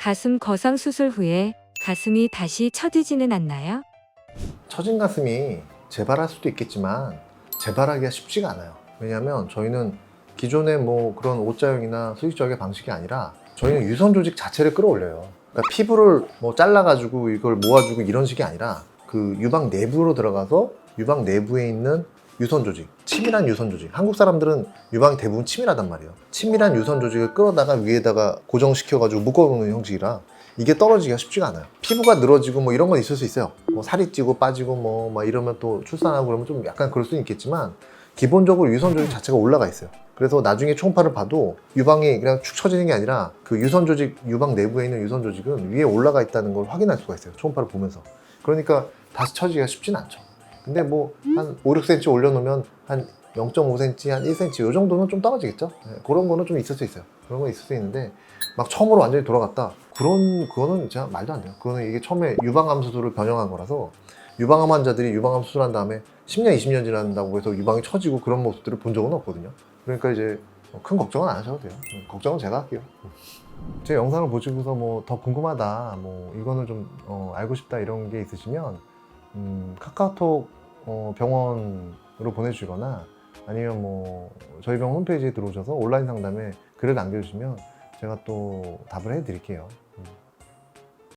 가슴 거상 수술 후에 가슴이 다시 처지지는 않나요? 처진 가슴이 재발할 수도 있겠지만 재발하기가 쉽지가 않아요. 왜냐하면 저희는 기존의 뭐 그런 옷자형이나 수직적의 방식이 아니라 저희는 유선 조직 자체를 끌어올려요. 그러니까 피부를 뭐 잘라가지고 이걸 모아주고 이런 식이 아니라 그 유방 내부로 들어가서 유방 내부에 있는 유선 조직, 치밀한 유선 조직. 한국 사람들은 유방이 대부분 치밀하단 말이에요. 치밀한 유선 조직을 끌어다가 위에다가 고정시켜가지고 묶어놓는 형식이라 이게 떨어지기가 쉽지가 않아요. 피부가 늘어지고 뭐 이런 건 있을 수 있어요. 뭐 살이 찌고 빠지고 뭐 막 이러면 또 출산하고 그러면 좀 약간 그럴 수는 있겠지만 기본적으로 유선 조직 자체가 올라가 있어요. 그래서 나중에 초음파를 봐도 유방이 그냥 축 처지는 게 아니라 그 유선 조직, 유방 내부에 있는 유선 조직은 위에 올라가 있다는 걸 확인할 수가 있어요. 초음파를 보면서. 그러니까 다시 처지기가 쉽진 않죠. 근데 뭐 한 5, 6cm 올려놓으면 한 0.5cm, 한 1cm 이 정도는 좀 떨어지겠죠. 네, 그런 거는 좀 있을 수 있어요. 그런 건 있을 수 있는데 막 처음으로 완전히 돌아갔다. 그런 그거는 진짜 말도 안 돼요. 그거는 이게 처음에 유방암 수술을 변형한 거라서 유방암 환자들이 유방암 수술한 다음에 10년, 20년 지난다고 해서 유방이 처지고 그런 모습들을 본 적은 없거든요. 그러니까 이제 뭐큰 걱정은 안 하셔도 돼요. 음, 걱정은 제가 할게요. 제 영상을 보시고서 뭐 더 궁금하다, 뭐 이거는 좀 어, 알고 싶다 이런 게 있으시면 음, 카카오톡 어, 병원으로 보내주거나 아니면 뭐 저희 병원 홈페이지에 들어오셔서 온라인 상담에 글을 남겨주시면 제가 또 답을 해드릴게요.